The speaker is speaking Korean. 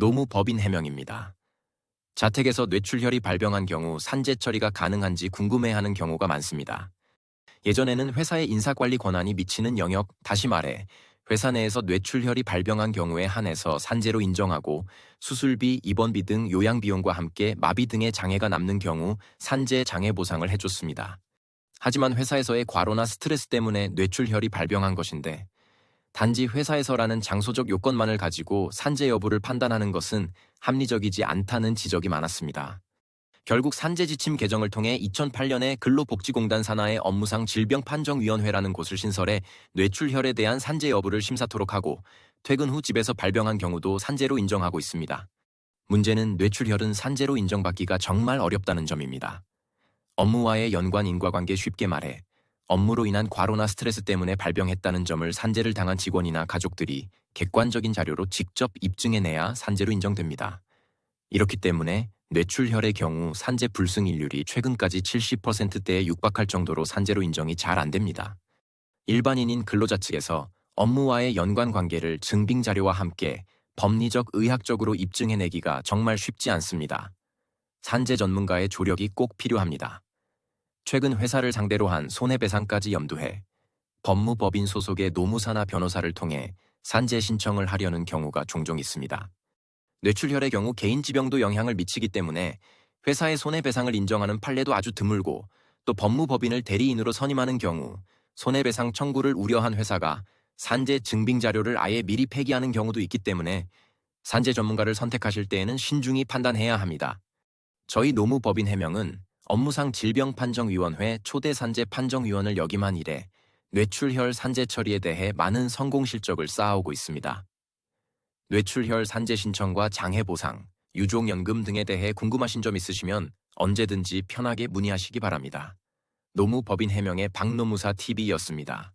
노무 법인 해명입니다. 자택에서 뇌출혈이 발병한 경우 산재 처리가 가능한지 궁금해하는 경우가 많습니다. 예전에는 회사의 인사관리 권한이 미치는 영역, 다시 말해 회사 내에서 뇌출혈이 발병한 경우에 한해서 산재로 인정하고 수술비, 입원비 등 요양비용과 함께 마비 등의 장애가 남는 경우 산재 장애 보상을 해줬습니다. 하지만 회사에서의 과로나 스트레스 때문에 뇌출혈이 발병한 것인데 단지 회사에서라는 장소적 요건만을 가지고 산재 여부를 판단하는 것은 합리적이지 않다는 지적이 많았습니다. 결국 산재 지침 개정을 통해 2008년에 근로복지공단 산하의 업무상 질병판정위원회라는 곳을 신설해 뇌출혈에 대한 산재 여부를 심사토록 하고 퇴근 후 집에서 발병한 경우도 산재로 인정하고 있습니다. 문제는 뇌출혈은 산재로 인정받기가 정말 어렵다는 점입니다. 업무와의 연관 인과관계 쉽게 말해 업무로 인한 과로나 스트레스 때문에 발병했다는 점을 산재를 당한 직원이나 가족들이 객관적인 자료로 직접 입증해내야 산재로 인정됩니다. 이렇기 때문에 뇌출혈의 경우 산재 불승인율이 최근까지 70%대에 육박할 정도로 산재로 인정이 잘 안 됩니다. 일반인인 근로자 측에서 업무와의 연관 관계를 증빙 자료와 함께 법리적 의학적으로 입증해내기가 정말 쉽지 않습니다. 산재 전문가의 조력이 꼭 필요합니다. 최근 회사를 상대로 한 손해배상까지 염두해 법무법인 소속의 노무사나 변호사를 통해 산재 신청을 하려는 경우가 종종 있습니다. 뇌출혈의 경우 개인 지병도 영향을 미치기 때문에 회사의 손해배상을 인정하는 판례도 아주 드물고 또 법무법인을 대리인으로 선임하는 경우 손해배상 청구를 우려한 회사가 산재 증빙 자료를 아예 미리 폐기하는 경우도 있기 때문에 산재 전문가를 선택하실 때에는 신중히 판단해야 합니다. 저희 노무법인 해명은 업무상 질병판정위원회 초대 산재 판정위원을 역임한 이래 뇌출혈 산재 처리에 대해 많은 성공 실적을 쌓아오고 있습니다. 뇌출혈 산재 신청과 장애 보상, 유종연금 등에 대해 궁금하신 점 있으시면 언제든지 편하게 문의하시기 바랍니다. 노무법인 해명의 박노무사 TV였습니다.